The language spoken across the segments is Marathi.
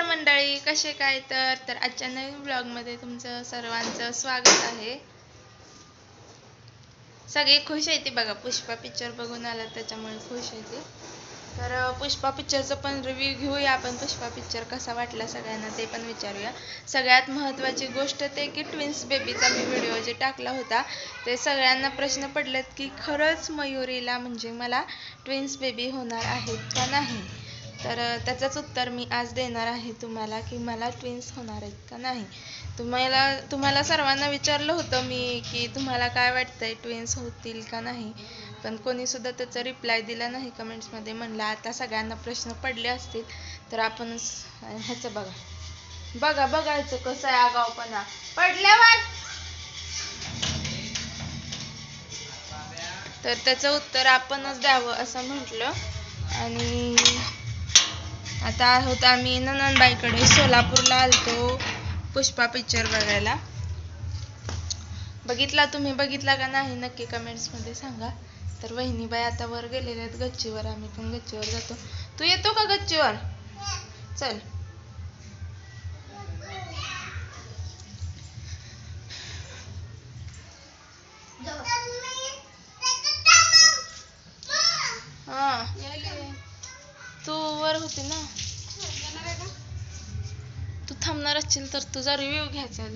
मंडळी कसे काय तर? तर आजच्या नवीन ब्लॉगमध्ये तुमचं सर्वांचं स्वागत आहे. सगळे खुश आहे ती बघा पुष्पा पिक्चर बघून आला त्याच्यामुळे खुश आहे ती. तर पुष्पा पिक्चरचं पण रिव्ह्यू घेऊया आपण. पुष्पा पिक्चर कसा वाटला सगळ्यांना ते पण विचारूया. सगळ्यात महत्त्वाची गोष्ट ते की ट्विन्स बेबीचा मी व्हिडिओ जे टाकला होता ते सगळ्यांना प्रश्न पडलेत की खरंच मयुरीला म्हणजे मला ट्विन्स बेबी होणार आहेत का नाही? तर त्याचंच उत्तर मी आज देणार आहे तुम्हाला की मला ट्विन्स होणार आहेत का नाही. तुम्हाला तुम्हाला सर्वांना विचारलं होतं मी की तुम्हाला काय वाटतंय ट्विन्स होतील का नाही. पण कोणीसुद्धा त्याचा रिप्लाय दिला नाही कमेंट्समध्ये म्हणलं आता सगळ्यांना प्रश्न पडले असतील तर आपण ह्याचं बघा. बघा बघायचं कसं आहे आगावपणा पडल्यावर तर त्याचं उत्तर आपणच द्यावं असं म्हटलं. आणि आता आहोत आम्ही ननंदबाईकडे. सोलापूरला आलतो. पुष्पा पिक्चर बघायला. बघितला तुम्ही? बघितला का नाही? नक्की कमेंट्समध्ये सांगा. तर वहिनीबाई आता वर गेलेल्या आहेत. गच्चीवर. आम्ही पण गच्चीवर जातो. तू येतो का गच्चीवर? चल. हा तू होते ना. तू थांबणार असशील तर तुझा रिव्ह्यू घ्यायचा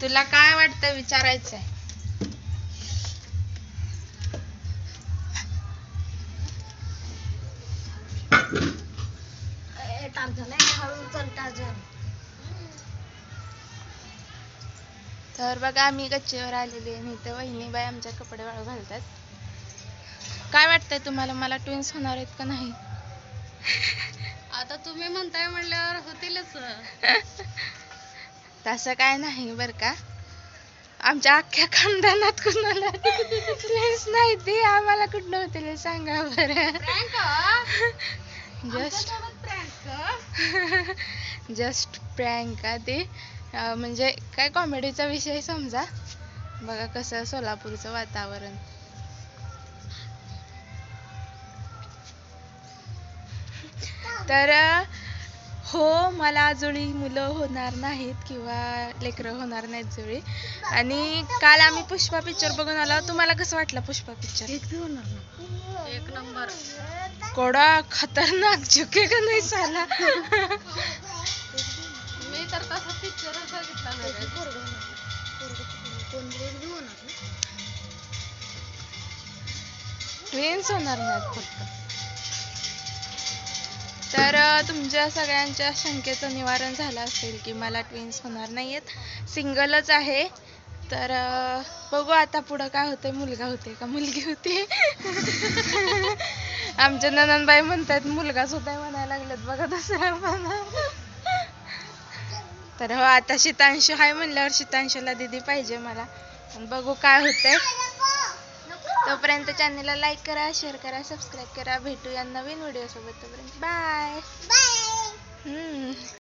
तुला काय वाटतं विचारायचं तर बघा आम्ही गच्चीवर आलेले तर वहिनी बाई आमच्या कपडे वाळू घालतात. काय वाटतंय तुम्हाला? मला ट्विन्स होणार आहेत का नाही? आता तुम्ही म्हणताय म्हणल्यावर होतीलच. तसं काय नाही बर का. आमच्या अख्ख्या खानदानात कुणाला ट्विन्स नाही ते आम्हाला कुठं होतील हे सांगा बरं. जस्ट जस्ट प्रँक का ते? म्हणजे काय कॉमेडीचा विषय समजा? बघा कसं सोलापूरचं वातावरण. तर हो मला जुळी मुलं होणार नाहीत किंवा लेकरं होणार नाहीत जुळी. आणि काल आम्ही पुष्पा पिक्चर बघून आलो. तुम्हाला कसं वाटलं पुष्पा पिक्चर एक नंबर. कोडा खतरनाक झुके का नाही साला? मी तर तसा पिक्चर बघितला नाही होणार नाहीत फक्त. तर तुमच्या सगळ्यांच्या शंकेचं निवारण झालं असेल की मला ट्विन्स होणार नाहीयेत. सिंगलच आहे. तर बघू आता पुढं काय होतंय. मुलगा होते का मुलगी होते? आमच्या ननंदबाई म्हणतात मुलगाच सुद्धा म्हणायला लागलेत बघा दुसऱ्या तर हो आता शीतांशू आहे म्हणल्यावर शीतांशूला दिदी पाहिजे मला. पण बघू काय होतंय. तोपर्यंत चॅनलला लाईक करा शेअर करा सबस्क्राईब करा. भेटूया नवीन व्हिडिओ सोबत तोपर्यंत बाय. हम्म.